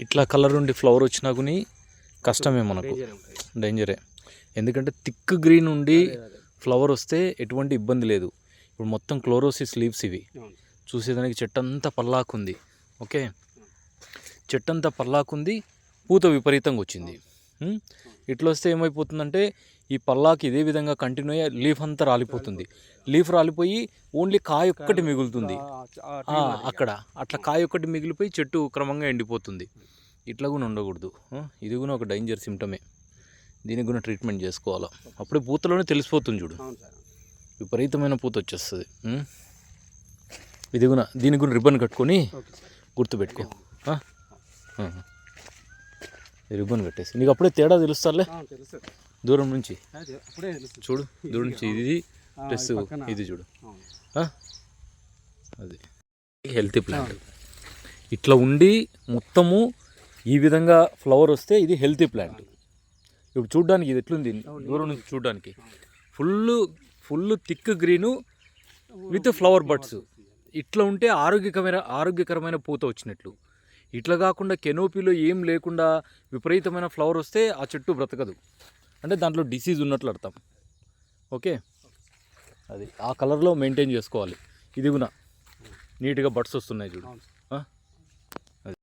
ఇట్లా కలర్ ఉండి ఫ్లవర్ వచ్చినా కానీ కష్టమే మనకు. డేంజర్ ఎందుకంటే థిక్ గ్రీన్ ఉండి. ఫ్లవర్ వస్తే ఎటువంటి ఇబ్బంది లేదు. ఇప్పుడు మొత్తం క్లోరోసిస్ లీవ్స్ ఇవి. చూసేదానికి చెట్టు అంతా పల్లాకుంది. ఓకే? చెట్టు అంతా పల్లాకుంది పూత విపరీతంగా వచ్చింది? ఇట్లా వస్తే ఏమైపోతుందంటే ఈ పల్లాకి ఇదే విధంగా కంటిన్యూ అయ్యి లీఫ్ అంతా రాలిపోతుంది. లీఫ్ రాలిపోయి ఓన్లీ కాయ ఒక్కటి మిగులుతుంది. అక్కడ. అట్లా కాయ ఒక్కటి మిగిలిపోయి చెట్టు క్రమంగా ఎండిపోతుంది. ఇట్లా కూడా ఉండకూడదు. ఇది కూడా ఒక డేంజర్ సిమ్టమే దీనికి కూడా ట్రీట్మెంట్ చేసుకోవాలా. అప్పుడే పూతలోనే తెలిసిపోతుంది చూడు. విపరీతమైన పూత వచ్చేస్తుంది? ఇది కూడా దీనికి కూడా రిబ్బన్ కట్టుకొని గుర్తుపెట్టుకో. రిబ్బన్ కట్టేసి నీకు అప్పుడే తేడా తెలుస్తాలే. దూరం నుంచి. చూడు దూరం నుంచి ఇది ప్లస్. ఇది చూడు? అది. హెల్తీ ప్లాంట్ ఇట్లా ఉండి మొత్తము ఈ విధంగా ఫ్లవర్ వస్తే ఇది హెల్తీ ప్లాంట్ ఇప్పుడు చూడడానికి ఇది ఎట్లుంది? దూరం నుంచి చూడడానికి. Full full thick green with flower buds ఇట్లా ఉంటే ఆరోగ్యకరమైన ఆరోగ్యకరమైన పూత వచ్చినట్లు. ఇట్లా కాకుండా కెనోపీలో ఏం లేకుండా విపరీతమైన ఫ్లవర్ వస్తే ఆ చెట్టు బ్రతకదు. అంటే దాంట్లో డిసీజ్ ఉన్నట్లు అర్థం. ఓకే? అది ఆ కలర్లో మెయింటైన్ చేసుకోవాలి. ఇది కూడా నీట్గా బడ్స్ వస్తున్నాయి చూడు.